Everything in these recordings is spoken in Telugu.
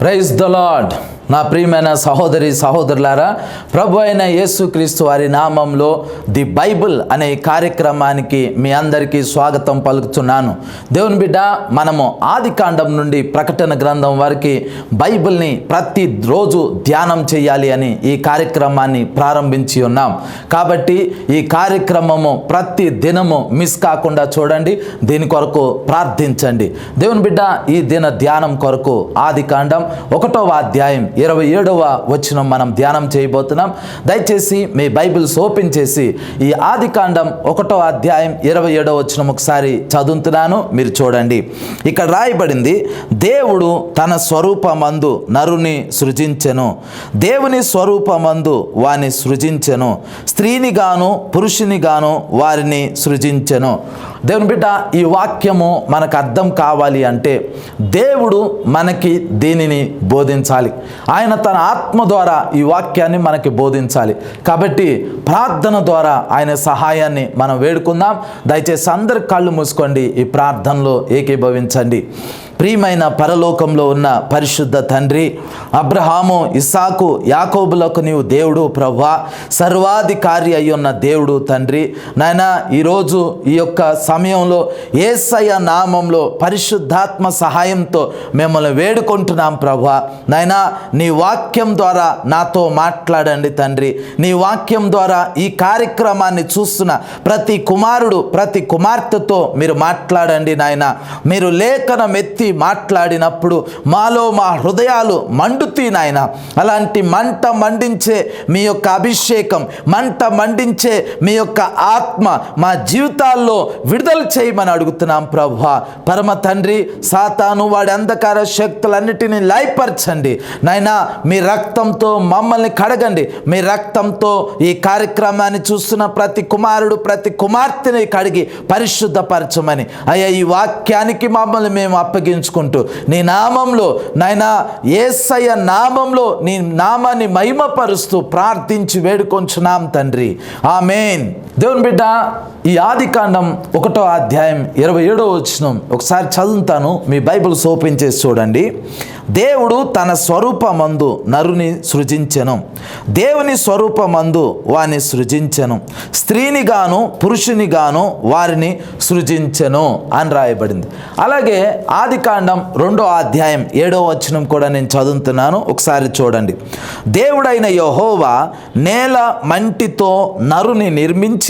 ప్రైజ్ ద లాడ్ నా ప్రియమైన సహోదరి సహోదరులారా ప్రభు అయిన యేసుక్రీస్తు వారి నామంలో ది బైబుల్ అనే కార్యక్రమానికి మీ అందరికీ స్వాగతం పలుకుతున్నాను. దేవుని బిడ్డ మనము ఆది కాండం నుండి ప్రకటన గ్రంథం వరకు బైబిల్ని ప్రతి రోజు ధ్యానం చేయాలి అని ఈ కార్యక్రమాన్ని ప్రారంభించి ఉన్నాం. కాబట్టి ఈ కార్యక్రమము ప్రతి దినము మిస్ కాకుండా చూడండి దీని కొరకు ప్రార్థించండి. దేవుని బిడ్డ ఈ దిన ధ్యానం కొరకు ఆది కాండం ఒకటవ అధ్యాయం ఇరవై ఏడవ వచనం మనం ధ్యానం చేయబోతున్నాం. దయచేసి మీ బైబిల్స్ ఓపెన్ చేసి ఈ ఆది కాండం ఒకటో అధ్యాయం ఇరవై ఏడవ వచనం ఒకసారి చదువుతున్నాను మీరు చూడండి. ఇక్కడ రాయబడింది దేవుడు తన స్వరూపమందు నరుని సృజించెను. దేవుని స్వరూపమందు వాని సృజించెను. స్త్రీని గాను పురుషుని గాను వారిని సృజించెను. దేవుని బిడ్డ ఈ వాక్యము మనకు అర్థం కావాలి అంటే దేవుడు మనకి దీనిని బోధించాలి. ఆయన తన ఆత్మ ద్వారా ఈ వాక్యాన్ని మనకి బోధించాలి. కాబట్టి ప్రార్థన ద్వారా ఆయన సహాయాన్ని మనం వేడుకుందాం. దయచేసి అందరి కళ్ళు మూసుకోండి. ఈ ప్రార్థనలో ఏకీభవించండి. ప్రియమైన పరలోకంలో ఉన్న పరిశుద్ధ తండ్రి అబ్రహాము ఇసాకు యాకోబులకు నీవు దేవుడు ప్రభా సర్వాధికారి అయి ఉన్న దేవుడు తండ్రి. నాయన ఈరోజు ఈ యొక్క సమయంలో ఏసయ్య నామంలో పరిశుద్ధాత్మ సహాయంతో మిమ్మల్ని వేడుకుంటున్నాం ప్రభా నాయన నీ వాక్యం ద్వారా నాతో మాట్లాడండి తండ్రి. నీ వాక్యం ద్వారా ఈ కార్యక్రమాన్ని చూస్తున్న ప్రతి కుమారుడు ప్రతి కుమార్తెతో మీరు మాట్లాడండి నాయన. మీరు లేఖనం ఎత్తి మాట్లాడినప్పుడు మాలో మా హృదయాలు మండుతీనాయన అలాంటి మంట మండించే మీ యొక్క అభిషేకం మంట మండించే మీ యొక్క ఆత్మ మా జీవితాల్లో విడుదల చేయమని అడుగుతున్నాం ప్రభు పరమ తండ్రి సాతాను వాడి అంధకార శక్తులన్నిటినీ లయపరచండి. నాయనా మీ రక్తంతో మమ్మల్ని కడగండి. మీ రక్తంతో ఈ కార్యక్రమాన్ని చూస్తున్న ప్రతి కుమారుడు ప్రతి కుమార్తెని కడిగి పరిశుద్ధపరచమని. అయ్యా ఈ వాక్యానికి మమ్మల్ని మేము అప్పగించుకుంటూ నీ నామంలో నాయనా ఏసయ్య నామంలో నీ నామాన్ని మహిమపరుస్తూ ప్రార్థించి వేడుకొంచున్నాం తండ్రి. ఆమెన్. దేవుని బిడ్డ ఈ ఆది కాండం ఒకటో అధ్యాయం ఇరవై ఏడో వచ్చిన ఒకసారి చదువుతాను మీ బైబిల్స్ ఓపెన్ చేసి చూడండి. దేవుడు తన స్వరూపమందు నరుని సృజించెను. దేవుని స్వరూపమందు వాని సృజించెను. స్త్రీని గాను పురుషుని గాను వారిని సృజించెను అని రాయబడింది. అలాగే ఆది కాండం రెండో అధ్యాయం ఏడో వచనం కూడా నేను చదువుతున్నాను ఒకసారి చూడండి. దేవుడైన యహోవా నేల మంటితో నరుని నిర్మించి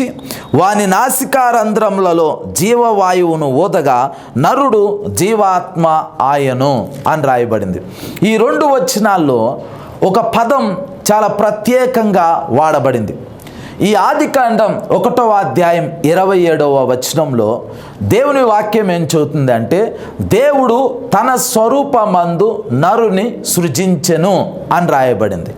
వాని నాసికారంధ్రములలో జీవవాయువును ఊదగా నరుడు జీవాత్మ ఆయను అని రాయబడింది. ఈ రెండు వచనాల్లో ఒక పదం చాలా ప్రత్యేకంగా వాడబడింది. ఈ ఆదికాండం ఒకటవ అధ్యాయం ఇరవై ఏడవ వచనంలో దేవుని వాక్యం ఏం చెబుతుంది అంటే దేవుడు తన స్వరూపమందు నరుని సృజించెను అని రాయబడింది.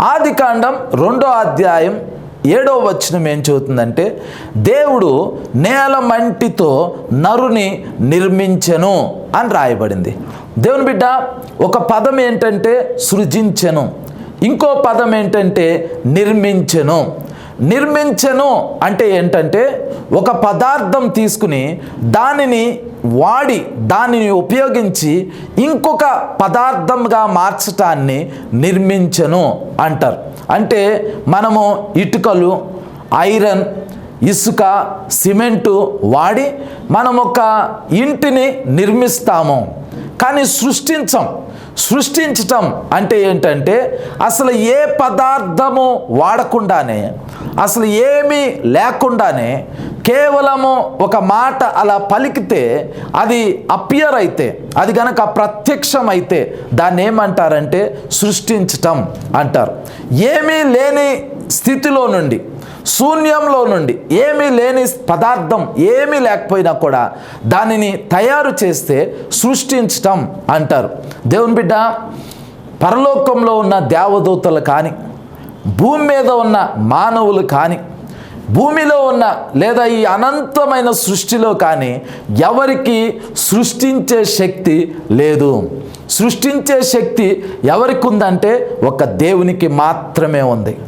ఆదికాండం రెండో అధ్యాయం ఏడో వచనం ఏం చెబుతుందంటే దేవుడు నేల మంటితో నరుని నిర్మించెను అని రాయబడింది. దేవుని బిడ్డ ఒక పదం ఏంటంటే సృజించెను. ఇంకో పదం ఏంటంటే నిర్మించెను. నిర్మించెను అంటే ఏంటంటే ఒక పదార్థం తీసుకుని దానిని వాడి దానిని ఉపయోగించి ఇంకొక పదార్థంగా మార్చటాన్ని నిర్మించను అంటారు. అంటే మనము ఇటుకలు ఐరన్ ఇసుక సిమెంటు వాడి మనం ఒక ఇంటిని నిర్మిస్తాము. కానీ సృష్టించం. సృష్టించటం అంటే ఏంటంటే అసలు ఏ పదార్థము వాడకుండానే అసలు ఏమీ లేకుండానే కేవలము ఒక మాట అలా పలికితే అది అపియర్ అయితే అది గనక ప్రత్యక్షం అయితే దాన్ని ఏమంటారంటే సృష్టించటం అంటారు. ఏమీ లేని స్థితిలో నుండి శూన్యంలో నుండి ఏమీ లేని పదార్థం ఏమీ లేకపోయినా కూడా దానిని తయారు చేస్తే సృష్టించటం అంటారు. దేవుని బిడ్డ పరలోకంలో ఉన్న దేవదూతలు కానీ భూమి మీద ఉన్న మానవులు కానీ భూమిలో ఉన్న లేదా ఈ అనంతమైన సృష్టిలో కానీ ఎవరికి సృష్టించే శక్తి లేదు. సృష్టించే శక్తి ఎవరికి ఉందంటే ఒక దేవునికి మాత్రమే ఉంది.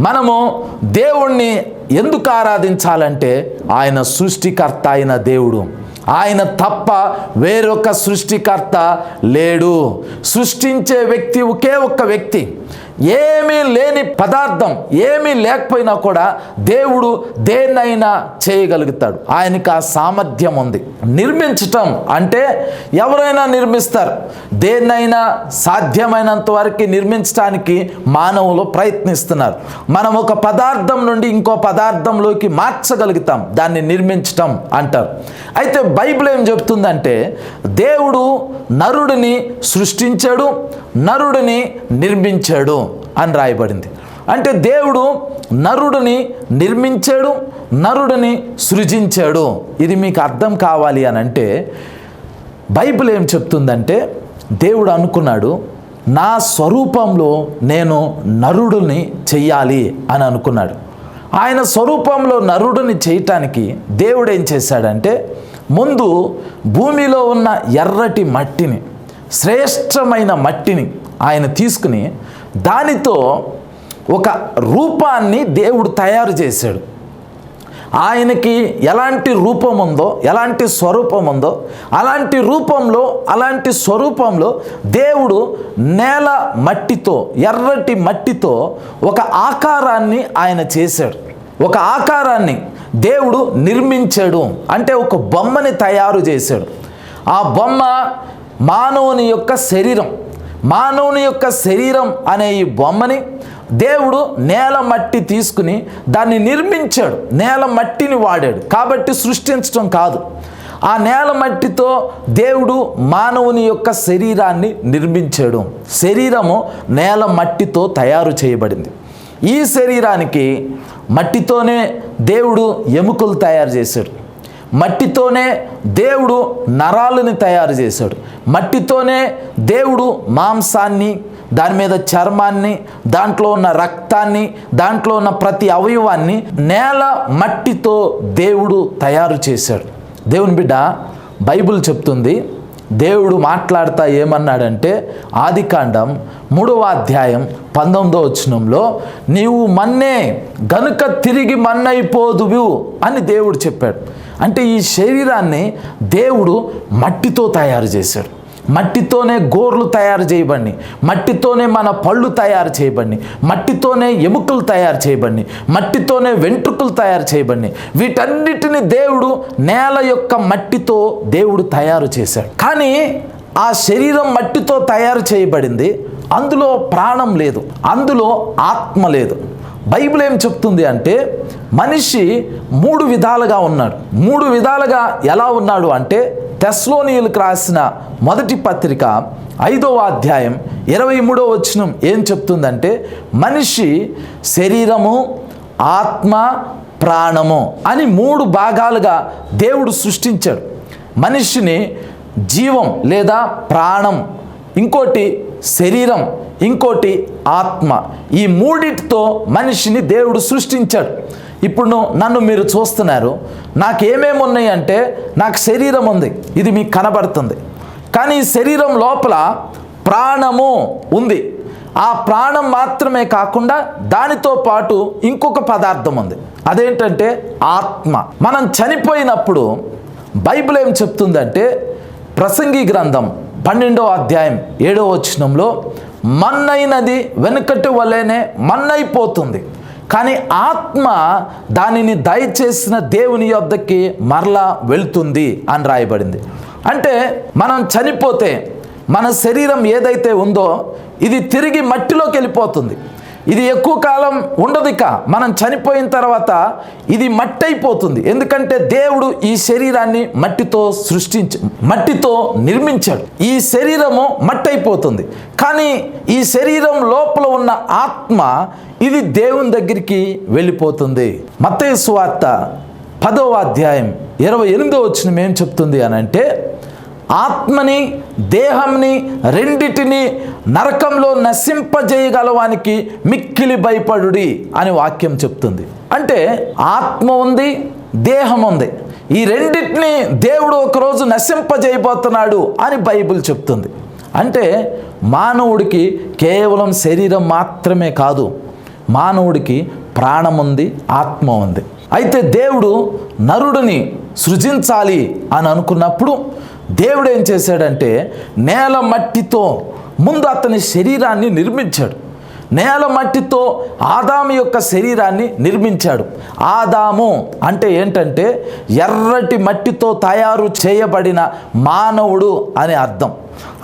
మనము దేవుణ్ణి ఎందుకు ఆరాధించాలంటే ఆయన సృష్టికర్త అయిన దేవుడు. ఆయన తప్ప వేరొక సృష్టికర్త లేడు. సృష్టించే వ్యక్తి ఒకే ఒక్క వ్యక్తి. ఏమీ లేని పదార్థం ఏమీ లేకపోయినా కూడా దేవుడు దేన్నైనా చేయగలుగుతాడు. ఆయనకి ఆ సామర్థ్యం ఉంది. నిర్మించటం అంటే ఎవరైనా నిర్మిస్తారు. దేన్నైనా సాధ్యమైనంత వరకు నిర్మించడానికి మానవులు ప్రయత్నిస్తున్నారు. మనం ఒక పదార్థం నుండి ఇంకో పదార్థంలోకి మార్చగలుగుతాం. దాన్ని నిర్మించటం అంటారు. అయితే బైబిల్ ఏం చెప్తుందంటే దేవుడు నరుడిని సృష్టించాడు నరుడిని నిర్మించాడు అని రాయబడింది. అంటే దేవుడు నరుడిని నిర్మించాడు నరుడిని సృజించాడు. ఇది మీకు అర్థం కావాలి అని అంటే బైబిల్ ఏం చెప్తుందంటే దేవుడు అనుకున్నాడు నా స్వరూపంలో నేను నరుడిని చెయ్యాలి అని అనుకున్నాడు. ఆయన స్వరూపంలో నరుడిని చేయటానికి దేవుడు ఏం చేశాడంటే ముందు భూమిలో ఉన్న ఎర్రటి మట్టిని శ్రేష్టమైన మట్టిని ఆయన తీసుకుని దానితో ఒక రూపాన్ని దేవుడు తయారు చేశాడు. ఆయనకి ఎలాంటి రూపం ఉందో ఎలాంటి స్వరూపం ఉందో అలాంటి రూపంలో అలాంటి స్వరూపంలో దేవుడు నేల మట్టితో ఎర్రటి మట్టితో ఒక ఆకారాన్ని ఆయన చేశాడు. ఒక ఆకారాన్ని దేవుడు నిర్మించాడు. అంటే ఒక బొమ్మని తయారు చేశాడు. ఆ బొమ్మ మానవుని యొక్క శరీరం మానవుని యొక్క శరీరం అనే ఈ బొమ్మని దేవుడు నేల మట్టి తీసుకుని దాన్ని నిర్మించాడు. నేల మట్టిని వాడాడు. కాబట్టి సృష్టించడం కాదు. ఆ నేల మట్టితో దేవుడు మానవుని యొక్క శరీరాన్ని నిర్మించాడు. శరీరము నేల మట్టితో తయారు చేయబడింది. ఈ శరీరానికి మట్టితోనే దేవుడు ఎముకలు తయారు చేశాడు. మట్టితోనే దేవుడు నరాలని తయారు చేశాడు. మట్టితోనే దేవుడు మాంసాన్ని దాని మీద చర్మాన్ని దాంట్లో ఉన్న రక్తాన్ని దాంట్లో ఉన్న ప్రతి అవయవాన్ని నేల మట్టితో దేవుడు తయారు చేశాడు. దేవుని బిడ్డ బైబిల్ చెప్తుంది దేవుడు మాట్లాడుతా ఏమన్నాడంటే ఆదికాండం మూడవ అధ్యాయం పంతొమ్మిదో వచనంలో నీవు మన్నే గనుక తిరిగి మన్నైపోదువు అని దేవుడు చెప్పాడు. అంటే ఈ శరీరాన్ని దేవుడు మట్టితో తయారు చేశాడు. మట్టితోనే గోర్లు తయారు చేయబడి మట్టితోనే మన పళ్ళు తయారు చేయబడి మట్టితోనే ఎముకలు తయారు చేయబడి మట్టితోనే వెంట్రుకలు తయారు చేయబడి వీటన్నిటిని దేవుడు నేల యొక్క మట్టితో దేవుడు తయారు చేశాడు. కానీ ఆ శరీరం మట్టితో తయారు చేయబడింది. అందులో ప్రాణం లేదు. అందులో ఆత్మ లేదు. బైబిల్ ఏం చెప్తుంది అంటే మనిషి మూడు విధాలుగా ఉన్నాడు. మూడు విధాలుగా ఎలా ఉన్నాడు అంటే తెస్లోనియులకు రాసిన మొదటి పత్రిక ఐదవ అధ్యాయం ఇరవై మూడో వచనం ఏం చెప్తుందంటే మనిషి శరీరము ఆత్మ ప్రాణము అని మూడు భాగాలుగా దేవుడు సృష్టించాడు. మనిషిని జీవం లేదా ప్రాణం ఇంకోటి శరీరం ఇంకోటి ఆత్మ ఈ మూడిటితో మనిషిని దేవుడు సృష్టించాడు. ఇప్పుడు నన్ను మీరు చూస్తున్నారు. నాకు ఏమేమి ఉన్నాయి అంటే నాకు శరీరం ఉంది. ఇది మీకు కనబడుతుంది. కానీ ఈ శరీరం లోపల ప్రాణము ఉంది. ఆ ప్రాణం మాత్రమే కాకుండా దానితో పాటు ఇంకొక పదార్థం ఉంది. అదేంటంటే ఆత్మ. మనం చనిపోయినప్పుడు బైబిల్ ఏం చెప్తుందంటే ప్రసంగి గ్రంథం పన్నెండో అధ్యాయం ఏడో వచనంలో మన్నైనది వెనుకటి వల్లనే మన్నైపోతుంది. కానీ ఆత్మ దానిని దయచేసిన దేవుని యొద్దకి మరలా వెళ్తుంది అని రాయబడింది. అంటే మనం చనిపోతే మన శరీరం ఏదైతే ఉందో ఇది తిరిగి మట్టిలోకి వెళ్ళిపోతుంది. ఇది ఎక్కువ కాలం ఉండదు ఇక. మనం చనిపోయిన తర్వాత ఇది మట్టి అయిపోతుంది ఎందుకంటే దేవుడు ఈ శరీరాన్ని మట్టితో సృష్టించి మట్టితో నిర్మించాడు. ఈ శరీరము మట్టి అయిపోతుంది కానీ ఈ శరీరం లోపల ఉన్న ఆత్మ ఇది దేవుని దగ్గరికి వెళ్ళిపోతుంది. మత్తయి సువార్త పదవ అధ్యాయం ఇరవై ఎనిమిదో వచ్చిన ఏం చెప్తుంది అని అంటే ఆత్మని దేహంని రెండిటిని నరకంలో నశింపజేయగలవానికి మిక్కిలి భయపడుడి అని వాక్యం చెప్తుంది. అంటే ఆత్మ ఉంది దేహం ఉంది. ఈ రెండిటిని దేవుడు ఒకరోజు నశింపజేయబోతున్నాడు అని బైబిల్ చెప్తుంది. అంటే మానవుడికి కేవలం శరీరం మాత్రమే కాదు మానవుడికి ప్రాణం ఉంది ఆత్మ ఉంది. అయితే దేవుడు నరుడిని సృజించాలి అని అనుకున్నప్పుడు దేవుడు ఏం చేశాడంటే నేల మట్టితో ముందు అతని శరీరాన్ని నిర్మించాడు. నేల మట్టితో ఆదాము యొక్క శరీరాన్ని నిర్మించాడు. ఆదాము అంటే ఏంటంటే ఎర్రటి మట్టితో తయారు చేయబడిన మానవుడు అని అర్థం.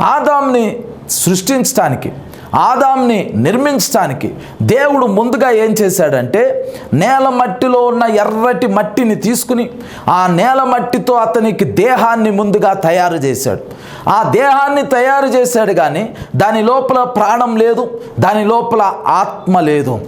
ఆదాంని సృష్టించడానికి ఆదాంని నిర్మించడానికి దేవుడు ముందుగా ఏం చేశాడంటే నేల మట్టిలో ఉన్న ఎర్రటి మట్టిని తీసుకుని ఆ నేల మట్టితో అతనికి దేహాన్ని ముందుగా తయారు చేశాడు. ఆ దేహాన్ని తయారు చేశాడు కానీ దాని లోపల ప్రాణం లేదు దాని లోపల ఆత్మ లేదు.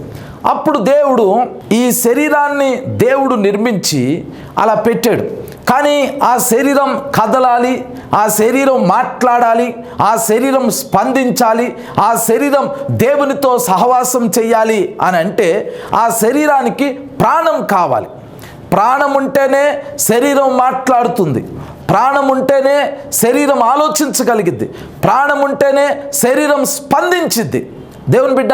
అప్పుడు దేవుడు ఈ శరీరాన్ని దేవుడు నిర్మించి అలా పెట్టాడు. కానీ ఆ శరీరం కదలాలి ఆ శరీరం మాట్లాడాలి ఆ శరీరం స్పందించాలి ఆ శరీరం దేవునితో సహవాసం చేయాలి అని అంటే ఆ శరీరానికి ప్రాణం కావాలి. ప్రాణం ఉంటేనే శరీరం మాట్లాడుతుంది. ప్రాణం ఉంటేనే శరీరం ఆలోచించగలిగిద్ది. ప్రాణం ఉంటేనే శరీరం స్పందించిద్ది. దేవుని బిడ్డ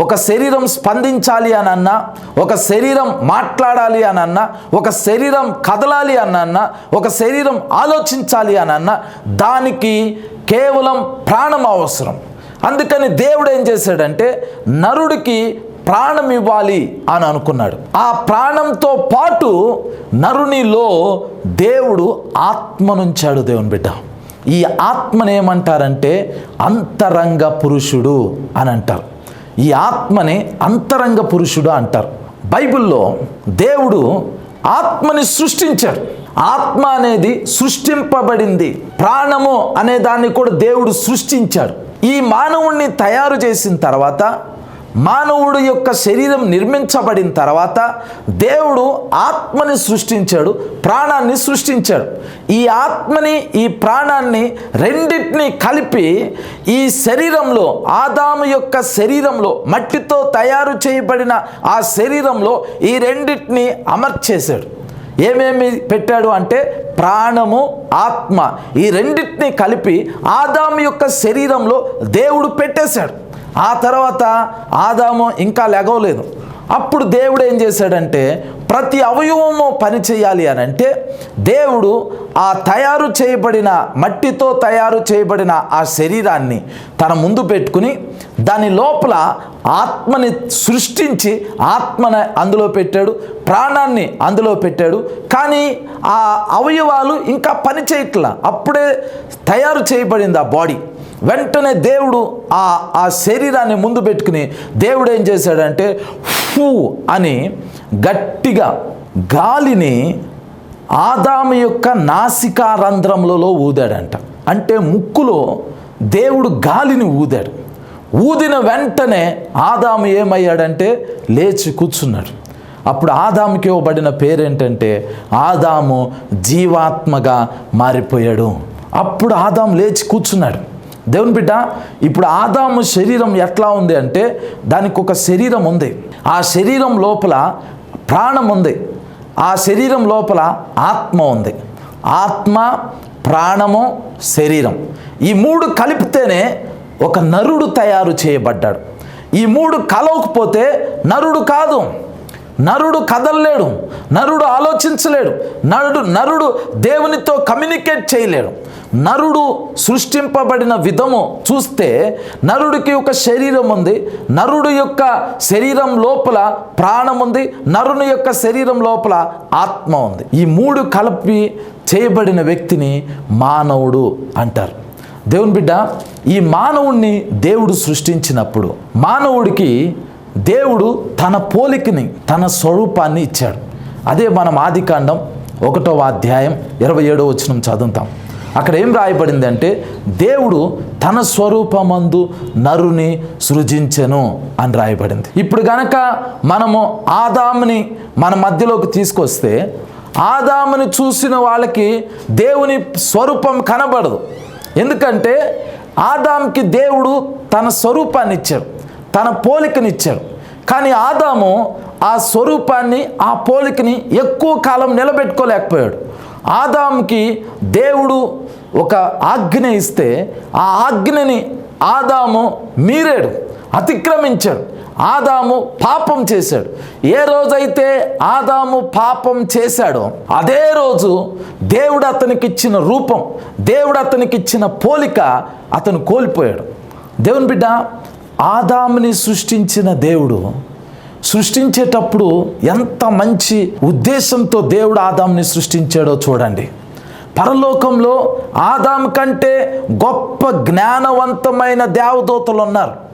ఒక శరీరం స్పందించాలి అని అన్నా ఒక శరీరం మాట్లాడాలి అని అన్నా ఒక శరీరం కదలాలి అని అన్నా ఒక శరీరం ఆలోచించాలి అని అన్నా దానికి కేవలం ప్రాణం అవసరం. అందుకని దేవుడు ఏం చేశాడంటే నరుడికి ప్రాణం ఇవ్వాలి అని అనుకున్నాడు. ఆ ప్రాణంతో పాటు నరునిలో దేవుడు ఆత్మనుంచాడు దేవుని బిడ్డ. ఈ ఆత్మని ఏమంటారంటే అంతరంగ పురుషుడు అని అంటారు. ఈ ఆత్మని అంతరంగ పురుషుడు అంటారు. బైబిల్లో దేవుడు ఆత్మని సృష్టించాడు. ఆత్మ అనేది సృష్టింపబడింది. ప్రాణము అనే దాన్ని కూడా దేవుడు సృష్టించాడు. ఈ మానవుణ్ణి తయారు చేసిన తర్వాత మానవుడు యొక్క శరీరం నిర్మించబడిన తర్వాత దేవుడు ఆత్మని సృష్టించాడు ప్రాణాన్ని సృష్టించాడు. ఈ ఆత్మని ఈ ప్రాణాన్ని రెండింటిని కలిపి ఈ శరీరంలో ఆదాము యొక్క శరీరంలో మట్టితో తయారు చేయబడిన ఆ శరీరంలో ఈ రెండింటిని అమర్చేశాడు. ఏమేమి పెట్టాడు అంటే ప్రాణము ఆత్మ ఈ రెండింటిని కలిపి ఆదాము యొక్క శరీరంలో దేవుడు పెట్టేశాడు. ఆ తర్వాత ఆదాము ఇంకా లెగవలేదు. అప్పుడు దేవుడు ఏం చేశాడంటే ప్రతి అవయవము పని చేయాలి అని అంటే దేవుడు ఆ తయారు చేయబడిన మట్టితో తయారు చేయబడిన ఆ శరీరాన్ని తన ముందు పెట్టుకుని దాని లోపల ఆత్మని సృష్టించి ఆత్మని అందులో పెట్టాడు ప్రాణాన్ని అందులో పెట్టాడు. కానీ ఆ అవయవాలు ఇంకా పని చేయట్లా. అప్పుడే తయారు చేయబడింది ఆ బాడీ. వెంటనే దేవుడు ఆ ఆ శరీరాన్ని ముందు పెట్టుకుని దేవుడు ఏం చేశాడంటే ఫూ అని గట్టిగా గాలిని ఆదాము యొక్క నాసికా రంధ్రములలో ఊదాడంట. అంటే ముక్కులో దేవుడు గాలిని ఊదాడు. ఊదిన వెంటనే ఆదాము ఏమయ్యాడంటే లేచి కూర్చున్నాడు. అప్పుడు ఆదాముకి ఇవ్వబడిన పేరేంటంటే ఆదాము జీవాత్మగా మారిపోయాడు. అప్పుడు ఆదాము లేచి కూర్చున్నాడు. దేవుని బిడ్డ ఇప్పుడు ఆదాము శరీరం ఎట్లా ఉంది అంటే దానికి ఒక శరీరం ఉంది. ఆ శరీరం లోపల ప్రాణం ఉంది. ఆ శరీరం లోపల ఆత్మ ఉంది. ఆత్మ ప్రాణము శరీరం. ఈ మూడు కలిపితేనే ఒక నరుడు తయారు చేయబడ్డాడు. ఈ మూడు కలవకపోతే నరుడు కాదు. నరుడు కదలలేడు. నరుడు ఆలోచించలేడు. నరుడు నరుడు దేవునితో కమ్యూనికేట్ చేయలేడు. నరుడు సృష్టింపబడిన విధము చూస్తే నరుడికి ఒక శరీరం ఉంది. నరుడు యొక్క శరీరం లోపల ప్రాణం ఉంది. నరుని యొక్క శరీరం లోపల ఆత్మ ఉంది. ఈ మూడు కలిపి చేయబడిన వ్యక్తిని మానవుడు అంటారు. దేవుని బిడ్డ ఈ మానవుణ్ణి దేవుడు సృష్టించినప్పుడు మానవుడికి దేవుడు తన పోలికని తన స్వరూపాన్ని ఇచ్చాడు. అదే మనం ఆదికాండం ఒకటవ అధ్యాయం ఇరవై ఏడవ వచనం చదువుతాం. అక్కడ ఏం రాయబడింది అంటే దేవుడు తన స్వరూపమందు నరుని సృజించెను అని రాయబడింది. ఇప్పుడు గనక మనము ఆదాముని మన మధ్యలోకి తీసుకొస్తే ఆదాముని చూసిన వాళ్ళకి దేవుని స్వరూపం కనబడదు. ఎందుకంటే ఆదాంకి దేవుడు తన స్వరూపాన్ని ఇచ్చాడు తన పోలికనిచ్చాడు. కానీ ఆదాము ఆ స్వరూపాన్ని ఆ పోలికని ఎక్కువ కాలం నిలబెట్టుకోలేకపోయాడు. ఆదాంకి దేవుడు ఒక ఆజ్ఞ ఇస్తే ఆ ఆజ్ఞని ఆదాము మీరాడు అతిక్రమించాడు. ఆదాము పాపం చేశాడు. ఏ రోజైతే ఆదాము పాపం చేశాడో అదే రోజు దేవుడు అతనికి ఇచ్చిన రూపం దేవుడు అతనికి ఇచ్చిన పోలిక అతను కోల్పోయాడు. దేవుని బిడ్డ ఆదాముని సృష్టించిన దేవుడు సృష్టించేటప్పుడు ఎంత మంచి ఉద్దేశంతో దేవుడు ఆదాంని సృష్టించాడో చూడండి. పరలోకంలో ఆదాం కంటే గొప్ప జ్ఞానవంతమైన దేవదూతలు ఉన్నారు.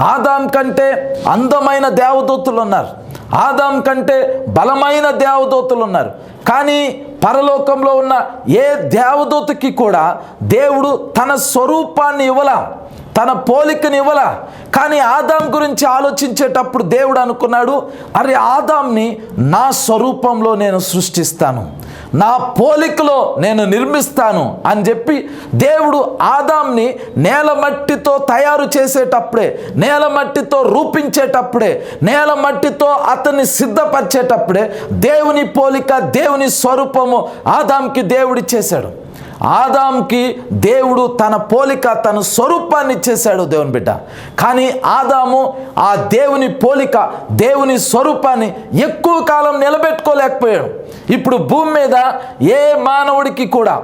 ఆదాం కంటే అందమైన దేవదూతులు ఉన్నారు. ఆదాం కంటే బలమైన దేవదూతలు ఉన్నారు. కానీ పరలోకంలో ఉన్న ఏ దేవదూతకి కూడా దేవుడు తన స్వరూపాన్ని ఇవ్వలా తన పోలికని ఇవ్వలా. కానీ ఆదాం గురించి ఆలోచించేటప్పుడు దేవుడు అనుకున్నాడు అరే ఆదాంని నా స్వరూపంలో నేను సృష్టిస్తాను. నా పోలికలో నేను నిర్మిస్తాను అని చెప్పి దేవుడు ఆదాంని నేల మట్టితో తయారు చేసేటప్పుడే నేల మట్టితో రూపించేటప్పుడే నేల మట్టితో అతన్ని సిద్ధపరిచేటప్పుడే దేవుని పోలిక దేవుని స్వరూపము ఆదాంకి దేవుడి చేశాడు ఆదాంకి దేవుడు తన పోలిక తన స్వరూపాన్ని ఇచ్చేశాడు దేవుని బిడ్డ. కానీ ఆదాము ఆ దేవుని పోలిక దేవుని స్వరూపాన్ని ఎక్కువ కాలం నిలబెట్టుకోలేకపోయాడు. ఇప్పుడు భూమి మీద ఏ మానవుడికి కూడా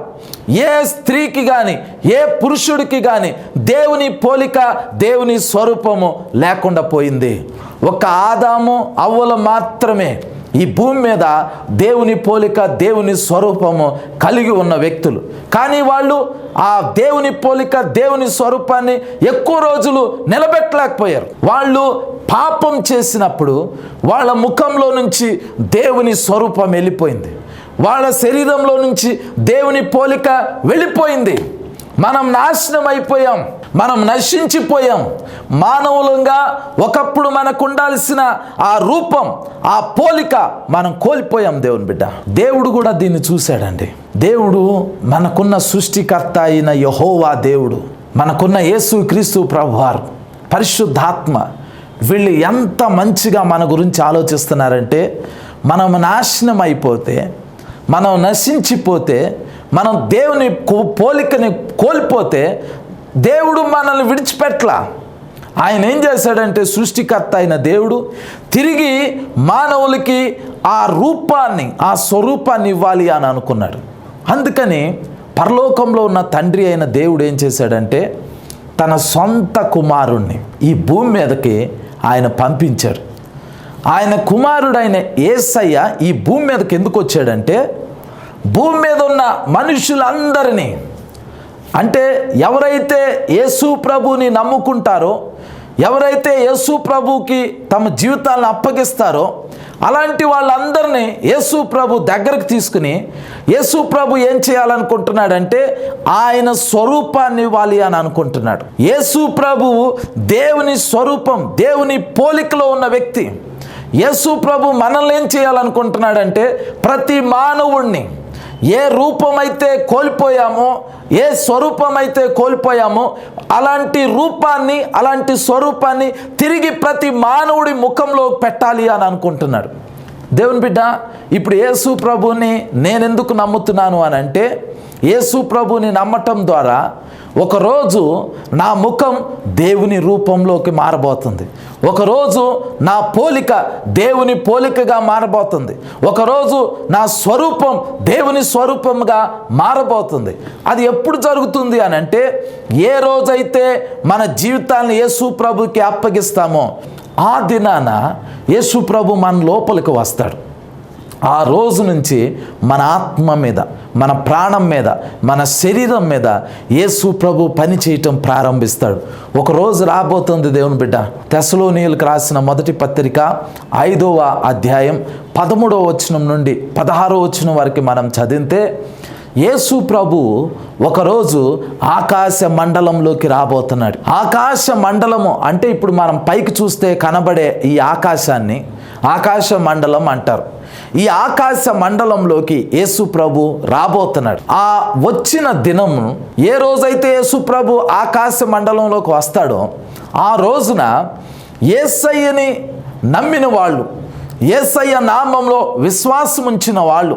ఏ స్త్రీకి కానీ ఏ పురుషుడికి కానీ దేవుని పోలిక దేవుని స్వరూపము లేకుండా పోయింది. ఒక ఆదాము అవ్వలు మాత్రమే ఈ భూమి మీద దేవుని పోలిక దేవుని స్వరూపము కలిగి ఉన్న వ్యక్తులు. కానీ వాళ్ళు ఆ దేవుని పోలిక దేవుని స్వరూపాన్ని ఎక్కువ రోజులు నిలబెట్టలేకపోయారు. వాళ్ళు పాపం చేసినప్పుడు వాళ్ళ ముఖంలో నుంచి దేవుని స్వరూపం వెళ్ళిపోయింది. వాళ్ళ శరీరంలో నుంచి దేవుని పోలిక వెళ్ళిపోయింది. మనం నాశనం అయిపోయాం. మనం నశించిపోయాం. మానవులంగా ఒకప్పుడు మనకు ఉండాల్సిన ఆ రూపం ఆ పోలిక మనం కోల్పోయాం దేవుని బిడ్డ. దేవుడు కూడా దీన్ని చూశాడండి. దేవుడు మనకున్న సృష్టికర్త అయిన యహోవా దేవుడు మనకున్న యేసు క్రీస్తు ప్రభువారు పరిశుద్ధాత్మ వీళ్ళు ఎంత మంచిగా మన గురించి ఆలోచిస్తున్నారంటే మనం నాశనం అయిపోతే మనం నశించిపోతే మనం దేవుని కో- పోలికని కోల్పోతే దేవుడు మనల్ని విడిచిపెట్టలా ఆయన ఏం చేశాడంటే సృష్టికర్త అయిన దేవుడు తిరిగి మానవులకి ఆ రూపాన్ని ఆ స్వరూపాన్ని ఇవ్వాలి అని అనుకున్నాడు. అందుకని పరలోకంలో ఉన్న తండ్రి అయిన దేవుడు ఏం చేశాడంటే తన సొంత కుమారుణ్ణి ఈ భూమి మీదకి ఆయన పంపించాడు ఆయన కుమారుడైన ఏసయ్య ఈ భూమి మీదకి ఎందుకు వచ్చాడంటే భూమి మీద ఉన్న మనుషులందరినీ అంటే ఎవరైతే యేసు ప్రభుని నమ్ముకుంటారో ఎవరైతే యేసు ప్రభుకి తమ జీవితాలను అప్పగిస్తారో అలాంటి వాళ్ళందరినీ యేసు ప్రభు దగ్గరకు తీసుకుని యేసు ప్రభు ఏం చేయాలనుకుంటున్నాడంటే ఆయన స్వరూపాన్ని ఇవ్వాలి అని అనుకుంటున్నాడు. యేసు ప్రభువు దేవుని స్వరూపం దేవుని పోలికలో ఉన్న వ్యక్తి. యేసు ప్రభు మనల్ని ఏం చేయాలనుకుంటున్నాడంటే ప్రతి మానవుణ్ణి ఏ రూపమైతే కోల్పోయామో ఏ స్వరూపమైతే కోల్పోయామో అలాంటి రూపాన్ని అలాంటి స్వరూపాన్ని తిరిగి ప్రతి మానవుడి ముఖంలో పెట్టాలి అని అనుకుంటున్నాడు. దేవుని బిడ్డ ఇప్పుడు యేసు ప్రభుని నేనెందుకు నమ్ముతున్నాను అని అంటే యేసు ప్రభుని నమ్మటం ద్వారా ఒకరోజు నా ముఖం దేవుని రూపంలోకి మారబోతుంది. ఒకరోజు నా పోలిక దేవుని పోలికగా మారబోతుంది. ఒకరోజు నా స్వరూపం దేవుని స్వరూపంగా మారబోతుంది. అది ఎప్పుడు జరుగుతుంది అని అంటే ఏ రోజైతే మన జీవితాన్ని యేసు ప్రభుకి అప్పగిస్తామో ఆ దినాన యేసు ప్రభు మన లోపలికి వస్తాడు. ఆ రోజు నుంచి మన ఆత్మ మీద మన ప్రాణం మీద మన శరీరం మీద యేసు ప్రభు పని చేయటం ప్రారంభిస్తాడు. ఒకరోజు రాబోతుంది దేవుని బిడ్డ. తెసలోనీయులకు రాసిన మొదటి పత్రిక ఐదవ అధ్యాయం పదమూడవ వచనం నుండి పదహారో వచనం వరకు మనం చదివితే యేసు ప్రభు ఒకరోజు ఆకాశ మండలంలోకి రాబోతున్నాడు. ఆకాశ మండలము అంటే ఇప్పుడు మనం పైకి చూస్తే కనబడే ఈ ఆకాశాన్ని ఆకాశ మండలం అంటారు. ఈ ఆకాశ మండలంలోకి యేసు ప్రభు రాబోతున్నాడు. ఆ వచ్చిన దినము ఏ రోజైతే యేసు ప్రభు ఆకాశ మండలంలోకి వస్తాడో ఆ రోజున ఏసయ్యని నమ్మిన వాళ్ళు ఏసయ్య నామంలో విశ్వాసం ఉంచిన వాళ్ళు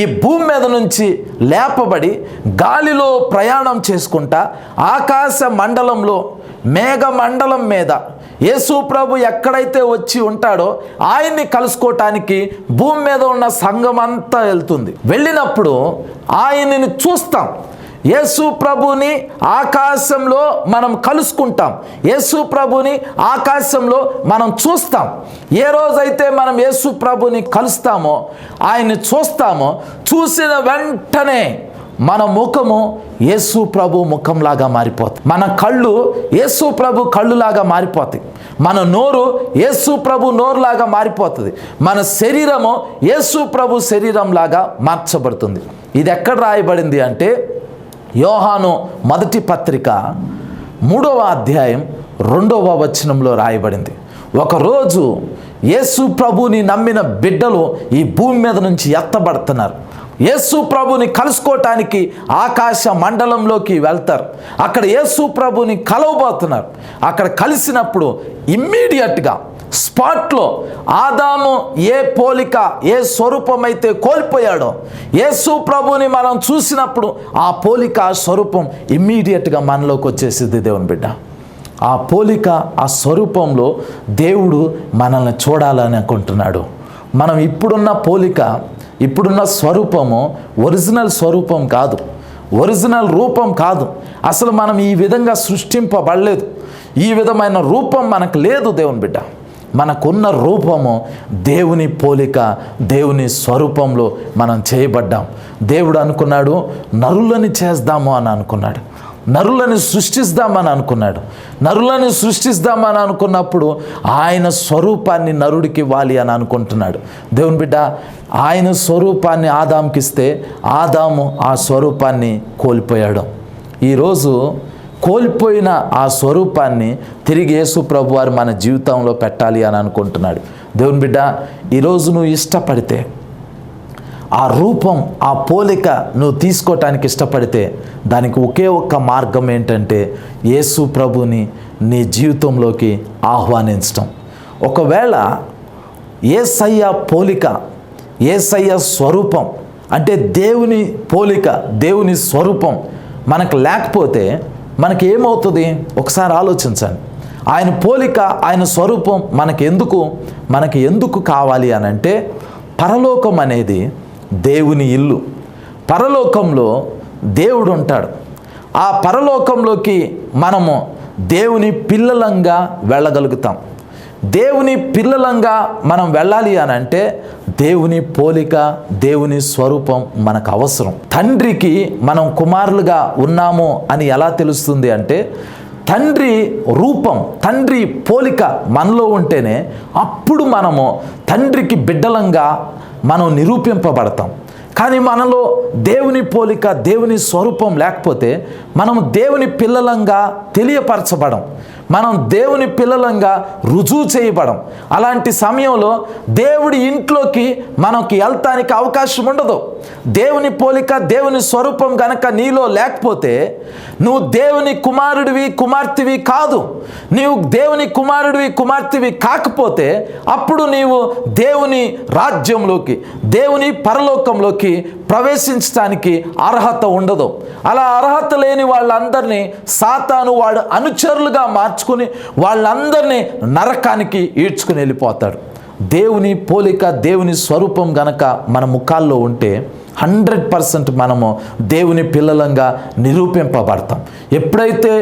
ఈ భూమి మీద నుంచి లేపబడి గాలిలో ప్రయాణం చేసుకుంటా ఆకాశ మండలంలో మేఘమండలం మీద యేసు ప్రభు ఎక్కడైతే వచ్చి ఉంటాడో ఆయన్ని కలుసుకోవటానికి భూమి మీద ఉన్న సంఘం అంతా వెళ్తుంది. వెళ్ళినప్పుడు ఆయనని చూస్తాం. యేసు ప్రభుని ఆకాశంలో మనం కలుసుకుంటాం. యేసు ప్రభుని ఆకాశంలో మనం చూస్తాం. ఏ రోజైతే మనం యేసు ప్రభుని కలుస్తామో ఆయన్ని చూస్తామో చూసిన వెంటనే మన ముఖము యేసు ప్రభు ముఖంలాగా మారిపోతుంది మన కళ్ళు యేసు ప్రభు కళ్ళులాగా మారిపోతాయి. మన నోరు యేసు ప్రభు నోరులాగా మారిపోతుంది. మన శరీరము యేసు ప్రభు శరీరంలాగా మార్చబడుతుంది. ఇది ఎక్కడ రాయబడింది అంటే యోహాను మొదటి పత్రిక మూడవ అధ్యాయం రెండవ వచనంలో రాయబడింది. ఒకరోజు యేసు ప్రభుని నమ్మిన బిడ్డలు ఈ భూమి మీద నుంచి ఎత్తబడుతున్నారు. యేసు ప్రభుని కలుసుకోవటానికి ఆకాశ మండలంలోకి వెళ్తారు. అక్కడ యేసు ప్రభుని కలవబోతున్నారు. అక్కడ కలిసినప్పుడు ఇమ్మీడియట్గా స్పాట్లో ఆదాము ఏ పోలిక ఏ స్వరూపమైతే కోల్పోయాడో యేసు ప్రభుని మనం చూసినప్పుడు ఆ పోలిక ఆ స్వరూపం ఇమ్మీడియట్గా మనలోకి వచ్చేసింది దేవుని బిడ్డ. ఆ పోలిక ఆ స్వరూపంలో దేవుడు మనల్ని చూడాలని అనుకుంటున్నాడు. మనం ఇప్పుడున్న పోలిక ఇప్పుడున్న స్వరూపము ఒరిజినల్ స్వరూపం కాదు. ఒరిజినల్ రూపం కాదు. అసలు మనం ఈ విధంగా సృష్టింపబడలేదు. ఈ విధమైన రూపం మనకు లేదు దేవుని బిడ్డ. మనకున్న రూపము దేవుని పోలిక దేవుని స్వరూపంలో మనం చేయబడ్డాం. దేవుడు అనుకున్నాడు నరులని చేద్దాము అని అనుకున్నాడు. నరులను సృష్టిస్తామని అనుకున్నాడు. నరులను సృష్టిస్తామని అనుకున్నప్పుడు ఆయన స్వరూపాన్ని నరుడికి ఇవ్వాలి అని అనుకుంటున్నాడు. దేవుని బిడ్డ ఆయన స్వరూపాన్ని ఆదాంకి ఇస్తే ఆదాము ఆ స్వరూపాన్ని కోల్పోయాడు. ఈరోజు కోల్పోయిన ఆ స్వరూపాన్ని తిరిగి యేసు ప్రభు వారు మన జీవితంలో పెట్టాలి అని అనుకుంటున్నాడు. దేవుని బిడ్డ ఈరోజు నువ్వు ఇష్టపడితే ఆ రూపం ఆ పోలిక నువ్వు తీసుకోవటానికి ఇష్టపడితే దానికి ఒకే ఒక్క మార్గం ఏంటంటే యేసు ప్రభుని నీ జీవితంలోకి ఆహ్వానించటం. ఒకవేళ ఏసయ్య పోలిక ఏసయ్య స్వరూపం అంటే దేవుని పోలిక దేవుని స్వరూపం మనకు లేకపోతే మనకి ఏమవుతుంది? ఒకసారి ఆలోచించండి. ఆయన పోలిక ఆయన స్వరూపం మనకి ఎందుకు మనకి ఎందుకు కావాలి అని అంటే పరలోకం అనేది దేవుని ఇల్లు. పరలోకంలో దేవుడు ఉంటాడు. ఆ పరలోకంలోకి మనము దేవుని పిల్లలంగా వెళ్ళగలుగుతాం. దేవుని పిల్లలంగా మనం వెళ్ళాలి అని అంటే దేవుని పోలిక దేవుని స్వరూపం మనకు అవసరం. తండ్రికి మనం కుమారులుగా ఉన్నాము అని ఎలా తెలుస్తుంది అంటే తండ్రి రూపం తండ్రి పోలిక మనలో ఉంటేనే అప్పుడు మనము తండ్రికి బిడ్డలంగా మనం నిరూపింపబడతాం. కానీ మనలో దేవుని పోలిక దేవుని స్వరూపం లేకపోతే మనం దేవుని పిల్లలంగా తెలియపరచబడం. మనం దేవుని పిల్లలంగా రుజువు చేయబడం. అలాంటి సమయంలో దేవుడి ఇంట్లోకి మనకి వెళ్తానికి అవకాశం ఉండదు. దేవుని పోలిక దేవుని స్వరూపం గనక నీలో లేకపోతే నువ్వు దేవుని కుమారుడివి కుమార్తెవి కాదు. నీవు దేవుని కుమారుడివి కుమార్తెవి కాకపోతే అప్పుడు నీవు దేవుని రాజ్యంలోకి దేవుని పరలోకంలోకి ప్రవేశించడానికి అర్హత ఉండదు. అలా అర్హత లేని వాళ్ళందరినీ సాతాను వాడు అనుచరులుగా మార్చుకుని వాళ్ళందరినీ నరకానికి ఈడ్చుకుని వెళ్ళిపోతాడు. దేవుని పోలిక దేవుని స్వరూపం గనక మన ముఖాల్లో ఉంటే హండ్రెడ్ పర్సెంట్ మనము దేవుని పిల్లలంగా నిరూపింపబడతాం. ఎప్పుడైతే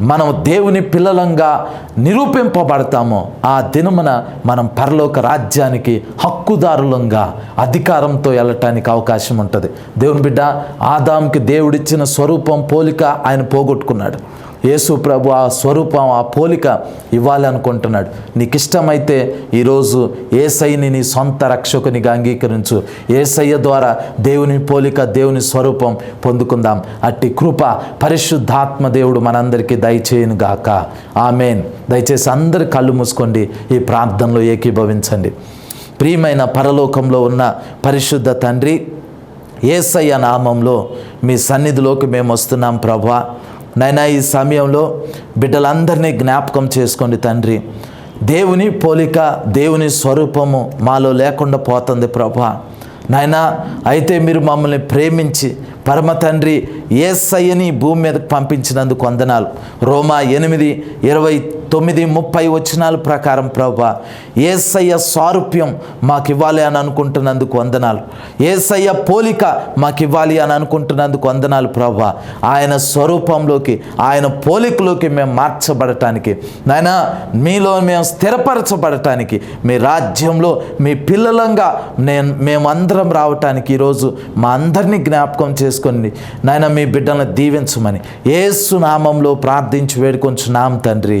మనం దేవుని పిల్లలంగా నిరూపింపబడతామో ఆ దినమున మనం పరలోక రాజ్యానికి హక్కుదారులంగా అధికారంతో వెళ్ళటానికి అవకాశం ఉంటుంది. దేవుని బిడ్డ ఆదాంకి దేవుడిచ్చిన స్వరూపం పోలిక ఆయన పోగొట్టుకున్నాడు. యేసు ప్రభు ఆ స్వరూపం ఆ పోలిక ఇవ్వాలనుకుంటున్నాడు. నీకు ఇష్టమైతే ఈరోజు ఏసైని నీ సొంత రక్షకునిగా అంగీకరించు. ఏసయ్య ద్వారా దేవుని పోలిక దేవుని స్వరూపం పొందుకుందాం. అట్టి కృప పరిశుద్ధాత్మ దేవుడు మనందరికీ దయచేయను గాక. ఆమెన్. దయచేసి అందరు కళ్ళు మూసుకోండి ఈ ప్రార్థనలో ఏకీభవించండి. ప్రియమైన పరలోకంలో ఉన్న పరిశుద్ధ తండ్రి ఏసయ్య నామంలో మీ సన్నిధిలోకి మేము వస్తున్నాం ప్రభా. నైనా ఈ సమయంలో బిడ్డలందరినీ జ్ఞాపకం చేసుకోండి తండ్రి. దేవుని పోలిక దేవుని స్వరూపము మాలో లేకుండా పోతుంది ప్రభా. నాయనా అయితే మీరు మమ్మల్ని ప్రేమించి పరమ తండ్రి ఏసయ్యని ఈ భూమి మీదకు పంపించినందుకు వందనాలు. రోమా ఎనిమిది ఇరవై తొమ్మిది ముప్పై వచనాల ప్రకారం ప్రభా ఏసయ్య సారూప్యం మాకు ఇవ్వాలి అని అనుకుంటున్నందుకు వందనాలు. ఏసయ్య పోలిక మాకు ఇవ్వాలి అని అనుకుంటున్నందుకు వందనాలు ప్రభా. ఆయన స్వరూపంలోకి ఆయన పోలికలోకి మేము మార్చబడటానికి నాయన మీలో మేము స్థిరపరచబడటానికి మీ రాజ్యంలో మీ పిల్లలంగా నేను మేమందరం రావటానికి ఈరోజు మా అందరినీ జ్ఞాపకం చేసుకొని నాయన మీ బిడ్డలను దీవించమని ఏసు నామంలో ప్రార్థించి వేడుకొంచున్నాం తండ్రి.